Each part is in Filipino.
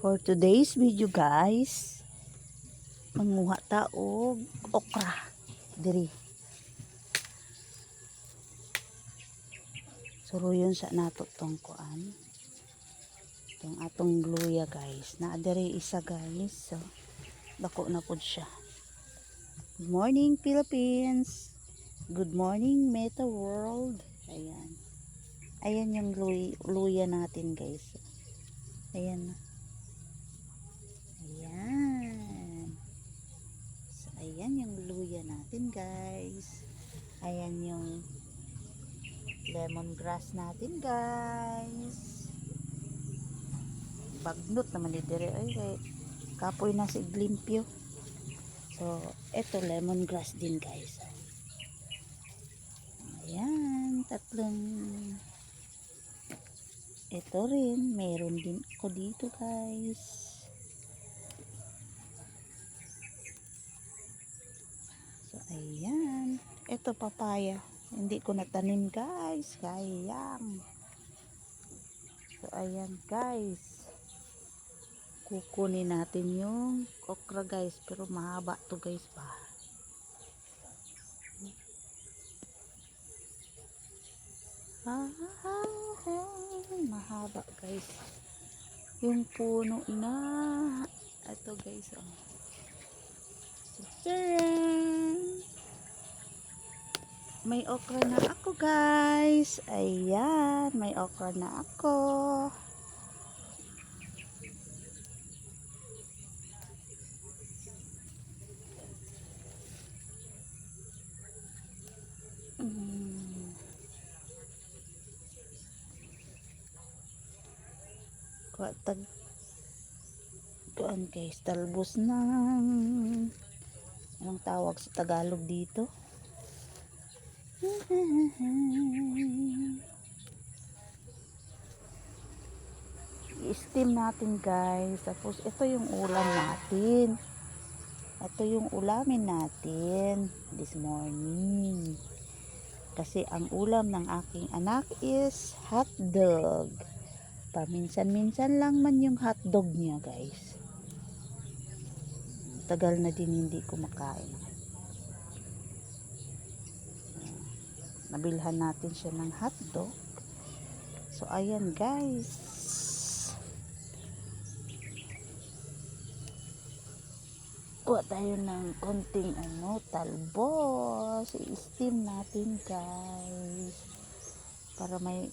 For today's video guys, manguha ta og okra diri. Suruyon sa nato tong kuan. Tong atong luya guys. Na diri isa guys. So, dako na pud siya. Good morning Philippines. Good morning Meta World. Ayan. Ayan yung luy, luya natin guys. Ayan na. Ayan. So, ayan yung luya natin, guys. Ayan yung lemongrass natin, guys. Bagnot naman ni dire. Ay, ay, kapoy na si glimpyo. So, eto lemongrass din, guys. Ayan, tatlong ito rin, meron din ako dito, guys. So, ayan. Ito, papaya. Hindi ko natanim, guys. Sayang. So, ayan, guys. Kukunin natin yung okra, guys. Pero mahaba to, guys, pa. Ah, mahaba, guys. Yung puno na. Ito, guys, oh. Tcharam! May okra na ako, guys. Ayan, may okra na ako. Mm. Kuha tag kuan guys, talbos ng anong tawag sa Tagalog dito? I-steam natin guys. Tapos ito yung ulam natin. Ito yung ulamin natin this morning. Kasi ang ulam ng aking anak is hotdog. Paminsan-minsan lang man yung hotdog niya guys. Tagal na din hindi kumakain. Nabilhan natin siya ng hotdog. So, ayan guys. Kuha tayo ng konting ano, talbos. I-steam natin guys. Para may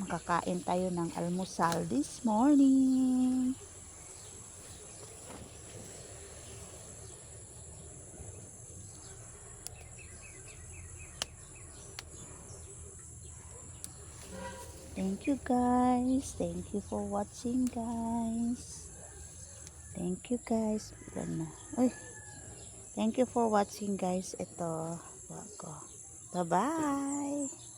makakain tayo ng almusal this morning. Thank you guys. Thank you for watching guys. Thank you guys. Ilan na? Thank you for watching guys. Ito. Bye-bye.